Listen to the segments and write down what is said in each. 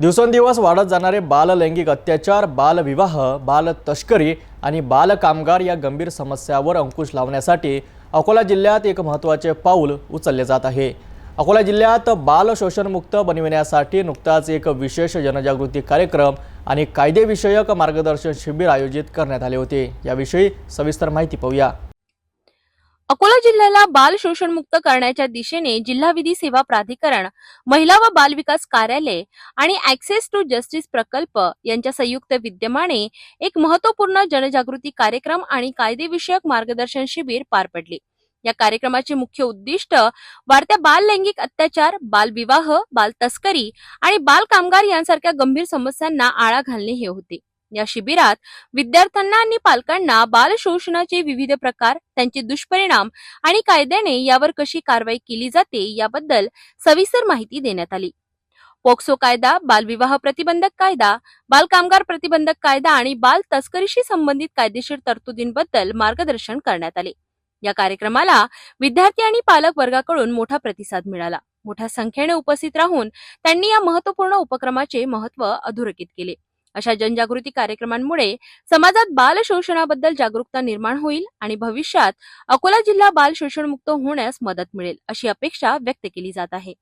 दिवसेंदिवस वाढत जाणारे बाललैंगिक अत्याचार बालविवाह बाल तस्करी आणि बालकामगार या गंभीर समस्यावर अंकुश लावण्यासाठी अकोला जिल्ह्यात एक महत्त्वाचे पाऊल उचलले जात आहे. अकोला जिल्ह्यात बाल शोषणमुक्त बनविण्यासाठी नुकताच एक विशेष जनजागृती कार्यक्रम आणि कायदेविषयक मार्गदर्शन शिबिर आयोजित करण्यात आले होते. याविषयी सविस्तर माहिती पाहूया. अकोला जिल्ह्याला बाल शोषण मुक्त करण्याच्या दिशेने जिल्हा विधी सेवा प्राधिकरण महिला व बाल विकास कार्यालय आणि ऍक्सेस टू जस्टिस प्रकल्प यांच्या संयुक्त विद्यमाने एक महत्त्वपूर्ण जनजागृती कार्यक्रम आणि कायदेविषयक मार्गदर्शन शिबिर पार पडले. या कार्यक्रमाचे मुख्य उद्दिष्ट वाढत्या बाल लैंगिक अत्याचार बालविवाह बाल तस्करी आणि बाल कामगार यांसारख्या गंभीर समस्यांना आळा घालणे हे होते. या शिबिरात विद्यार्थ्यांना आणि पालकांना बाल शोषणाचे विविध प्रकार त्यांचे दुष्परिणाम आणि कायद्याने यावर कशी कारवाई केली जाते याबद्दल सविस्तर माहिती देण्यात आली. पोक्सो कायदा बालविवाह प्रतिबंधक कायदा बाल कामगार प्रतिबंधक कायदा आणि बाल तस्करीशी संबंधित कायदेशीर तरतुदींबद्दल मार्गदर्शन करण्यात आले. या कार्यक्रमाला विद्यार्थी आणि पालक वर्गाकडून मोठा प्रतिसाद मिळाला. मोठ्या संख्येने उपस्थित राहून त्यांनी या महत्त्वपूर्ण उपक्रमाचे महत्त्व अधोरेखित केले. अशा जनजागृती कार्यक्रमांमुळे समाजात बाल शोषणाबद्दल जागरूकता निर्माण होईल आणि भविष्यात अकोला जिल्हा बाल शोषणमुक्त होण्यास मदत मिळेल अशी अपेक्षा व्यक्त केली जात आहे.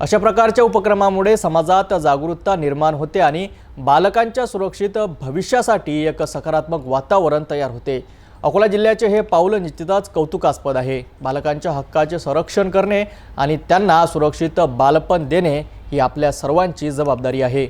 अशा प्रकारच्या उपक्रमामुळे समाजात जागरूकता निर्माण होते आणि बालकांच्या सुरक्षित भविष्यासाठी एक सकारात्मक वातावरण तयार होते. अकोला जिल्ह्याचे हे पाऊल निश्चितच कौतुकास्पद आहे. बालकांच्या हक्काचे संरक्षण करणे आणि त्यांना सुरक्षित बालपण देणे ही आपल्या सर्वांची जबाबदारी आहे.